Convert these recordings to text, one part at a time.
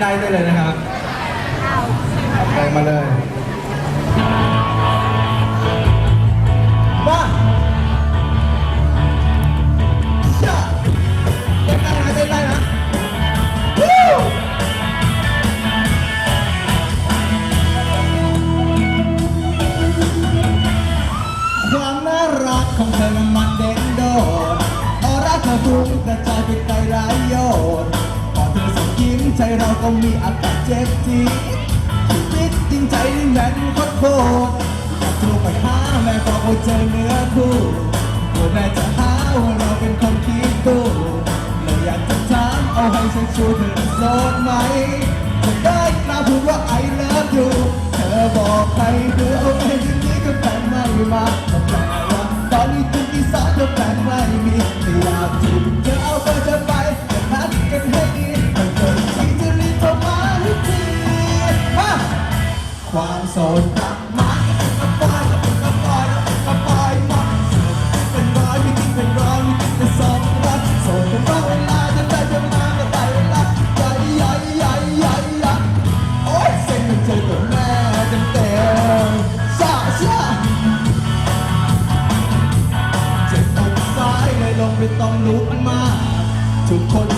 ได้ได้เลยนะครับไปมาเลย เราก็มีอาการเจ็บจี๊ดจิตจริงใจนี่แม่นโคตรโคตรอยากโทรไปหาแม่บอกว่าเจอเนื้อคู่กลัวแม่จะหาว่าเราเป็นคนขี้ตู้เลยอยากจะถามเอาให้ฉันช่วยเธอโสดไหมจะได้กล้าพูดว่า I love you เธอบอกใครเอาเอ ความโสดกลับมาก็ปล่อยก็ปล่อยก็ปล่อยมาเป็นร้อยไม่คิดเป็นร้อยไม่คิดเป็นสองรักโสดเป็นร้อยเวลาจะได้จะมาก็ได้เวลาใหญ่ใหญ่ใหญ่ใหญ่ใหญ่โอ้ยเส้นมันเจอกับแม่เต็มเต็มซาซาเจ็บอกซ้ายเลยลงไม่ต้องลุกมาทุกคน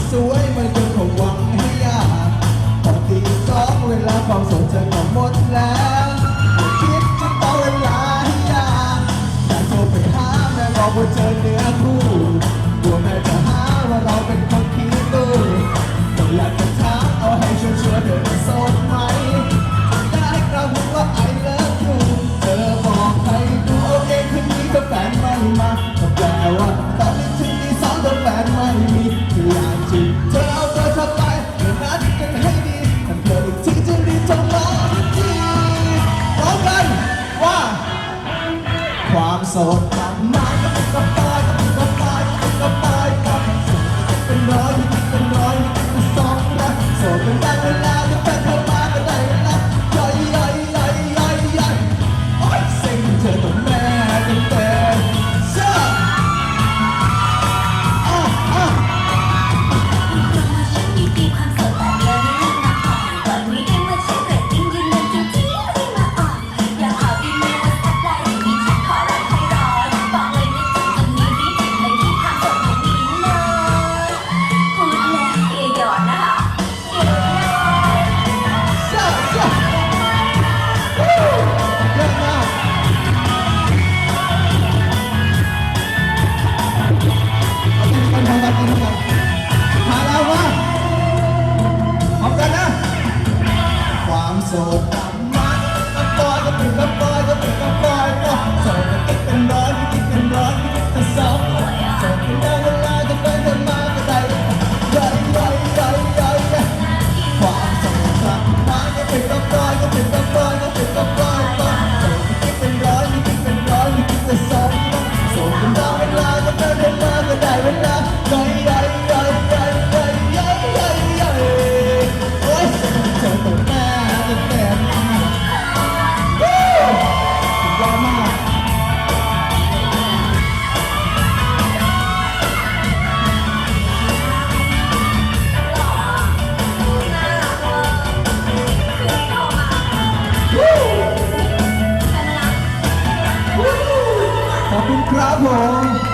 없었단 말 the na mão.